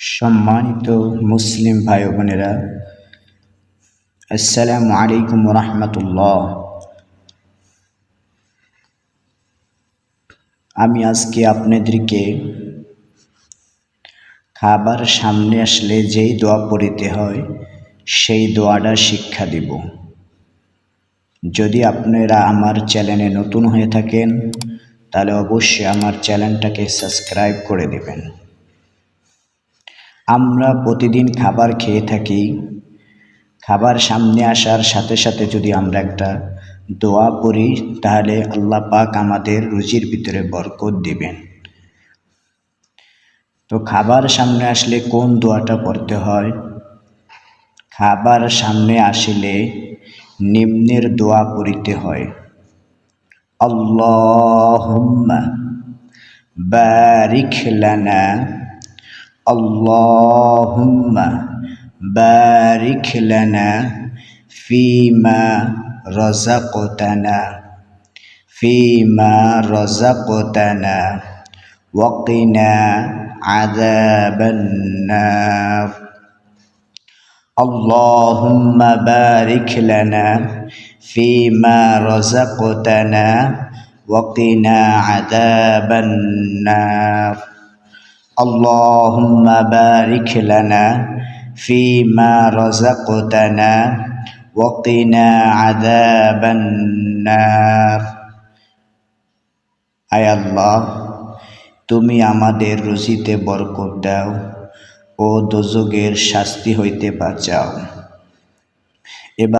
সম্মানিত মুসলিম ভাই বোনেরা, আসসালামু আলাইকুম রহমতুল্লাহ। আমি আজকে আপনাদেরকে খাবার সামনে আসলে যেই দোয়া পড়িতে হয়, সেই দোয়াটা শিক্ষা দিব। যদি আপনারা আমার চ্যানেলে নতুন হয়ে থাকেন, তাহলে অবশ্যই আমার চ্যানেলটাকে সাবস্ক্রাইব করে দেবেন। আমরা প্রতিদিন খাবার খেয়ে থাকি। খাবার সামনে আসার সাথে সাথে যদি আমরা একটা দোয়া পড়ি, তাহলে আল্লাহ পাক আমাদের রুজির ভিতরে বরকত দিবেন। তো খাবার সামনে আসলে কোন দোয়াটা পড়তে হয়? খাবার সামনে আসলে নিম্নের দোয়া পড়িতে হয়। আল্লাহুম্মা বারিক اللهم بارك لنا فيما رزقتنا فيما رزقتنا وقنا عذاب النار. اللهم بارك لنا فيما رزقتنا وقنا عذاب النار. اللهم بارك لنا فيما رزقتنا وقنا عذاب النار আয় আল্লাহ তুমি আমাদের রুজিতে বরকত দাও ও দোজগের শাস্তি হইতে বাঁচাও